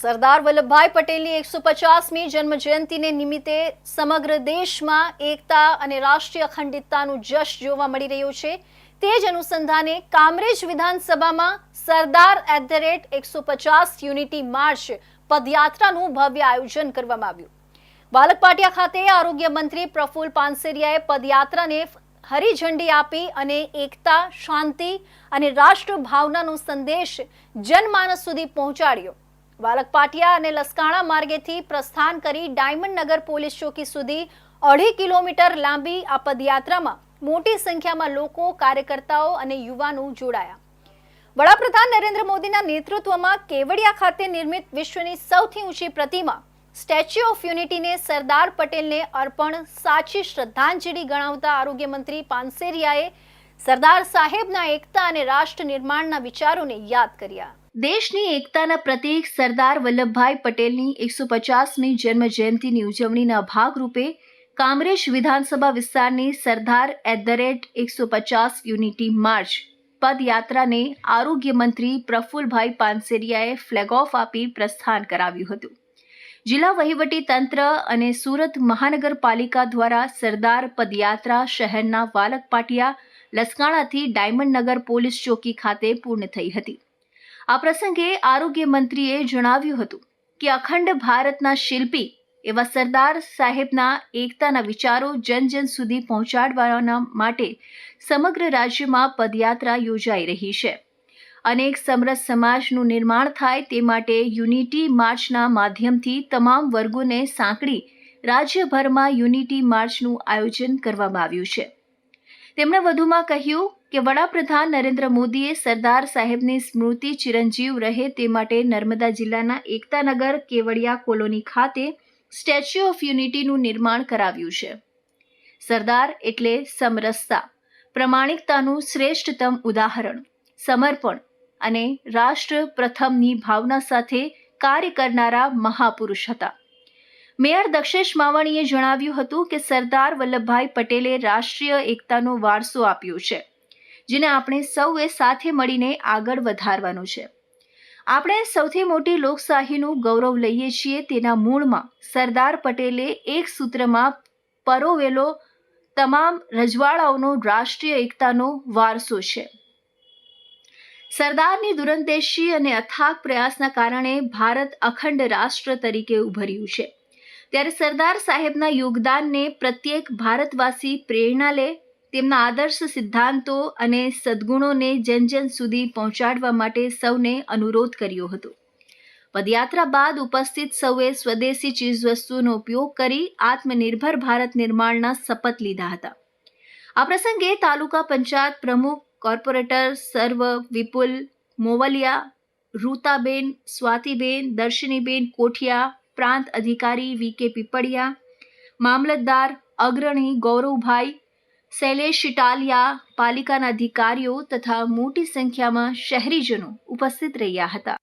સરદાર વલ્લભભાઈ પટેલની એકસો પચાસમી જન્મ જયંતિને નિમિત્તે સમગ્ર દેશમાં એકતા અને રાષ્ટ્રીય અખંડિતતાનું જશ જોવા મળી રહ્યું છે. તે જ અનુસંધાને કામરેજ વિધાનસભામાં સરદાર એટ ધ રેટ એકસો પચાસ યુનિટી માર્ચ પદયાત્રાનું ભવ્ય આયોજન કરવામાં આવ્યું. બાલકપાટિયા ખાતે આરોગ્ય મંત્રી પ્રફુલ પાનસેરિયાએ પદયાત્રાને હરી ઝંડી આપી અને એકતા, શાંતિ અને રાષ્ટ્ર ભાવનાનો સંદેશ જનમાનસ સુધી પહોંચાડ્યો. પાટિયા અને લસકાણા માર્ગેથી પ્રસ્થાન કરી ડાયમંડ નગર પોલીસ ચોકી સુધી અઢી કિલોમીટર લાંબી આ પદયાત્રામાં મોટી સંખ્યામાં લોકો, કાર્યકર્તાઓ અને યુવાનો જોડાયા. વડાપ્રધાન નરેન્દ્ર મોદીના નેતૃત્વમાં કેવડિયા ખાતે નિર્મિત વિશ્વની સૌથી ઊંચી પ્રતિમા, સ્ટેચ્યુ ઓફ યુનિટીને સરદાર પટેલને અર્પણ, સાચી શ્રદ્ધાંજલિ ગણાવતા આરોગ્ય મંત્રી પાનસેરિયાએ સરદાર સાહેબના એકતા અને રાષ્ટ્ર નિર્માણના વિચારોને યાદ કર્યા. દેશની એકતાના પ્રતીક સરદાર વલ્લભભાઈ પટેલની એકસો પચાસમી જન્મ જયંતિની ઉજવણીના ભાગરૂપે કામરેજ વિધાનસભા વિસ્તારની સરદાર એટ ધ રેટ એકસો પચાસ યુનિટી માર્ચ પદયાત્રાને આરોગ્ય મંત્રી પ્રફુલભાઈ પાનસેરિયાએ ફ્લેગ ઓફ આપી પ્રસ્થાન કરાવ્યું હતું. જિલ્લા વહીવટી તંત્ર અને સુરત મહાનગરપાલિકા દ્વારા સરદાર પદયાત્રા શહેરના વાલક પાટિયા લસકાણાથી ડાયમંડનગર પોલીસ ચોકી ખાતે પૂર્ણ થઈ હતી. આ પ્રસંગે આરોગ્ય મંત્રીએ જણાવ્યું હતું કે અખંડ ભારતના શિલ્પી એવા સરદાર સાહેબના એકતાના વિચારો જન જન સુધી પહોંચાડવાના માટે સમગ્ર રાજ્યમાં પદયાત્રા યોજાઈ રહી છે. અનેક સમરસ સમાજનું નિર્માણ થાય તે માટે યુનિટી માર્ચના માધ્યમથી તમામ વર્ગોને સાંકળી રાજ્યભરમાં યુનિટી માર્ચનું આયોજન કરવામાં આવ્યું છે. તેમણે વધુમાં કહ્યું કે વડાપ્રધાન નરેન્દ્ર મોદીએ સરદાર સાહેબની સ્મૃતિ ચિરંજીવ રહે તે માટે નર્મદા જિલ્લાના એકતાનગર કેવડિયા કોલોની ખાતે સ્ટેચ્યુ ઓફ યુનિટીનું નિર્માણ કરાવ્યું છે. સરદાર એટલે સમરસતા, પ્રમાણિકતાનું શ્રેષ્ઠતમ ઉદાહરણ, સમર્પણ અને રાષ્ટ્ર પ્રથમની ભાવના સાથે કાર્ય કરનારા મહાપુરુષ હતા. મેયર દક્ષેશ માવાણીએ જણાવ્યું હતું કે સરદાર વલ્લભભાઈ પટેલે રાષ્ટ્રીય એકતાનો વારસો આપ્યો છે. જેને આપણે સૌએ સાથે મળીને આગળ વધારવાનું છે. આપણે સૌથી મોટી લોકશાહીનું ગૌરવ લઈએ છીએ તેના મૂળમાં સરદાર પટેલે એક સૂત્રમાં પરોવેલો તમામ રજવાડાઓનો રાષ્ટ્રીય એકતાનો વારસો છે. સરદારની દૂરંદેશી અને અથાગ પ્રયાસના કારણે ભારત અખંડ રાષ્ટ્ર તરીકે ઉભર્યું છે. ત્યારે સરદાર સાહેબના યોગદાનને પ્રત્યેક ભારતવાસી પ્રેરણા લે તેમના આદર્શ સિદ્ધાંતો અને સદ્ગુણોને જન જન સુધી પહોંચાડવા માટે સૌને અનુરોધ કર્યો હતો. પદયાત્રા બાદ ઉપસ્થિત સૌએ સ્વદેશી ચીજવસ્તુઓનો ઉપયોગ કરી આત્મનિર્ભર ભારત નિર્માણના શપથ લીધા હતા. આ પ્રસંગે તાલુકા પંચાયત પ્રમુખ, કોર્પોરેટર સર્વ વિપુલ મોવલિયા, રૂતાબેન, સ્વાતિબેન, દર્શનીબેન કોઠિયા, પ્રાંત અધિકારી વી કે પીપળિયા, મામલતદાર અગ્રણી ગૌરવભાઈ શૈલેષ ઇટાલિયા પાલિકાના અધિકારીઓ તથા મોટી સંખ્યામાં શહેરીજનો ઉપસ્થિત રહ્યા હતા.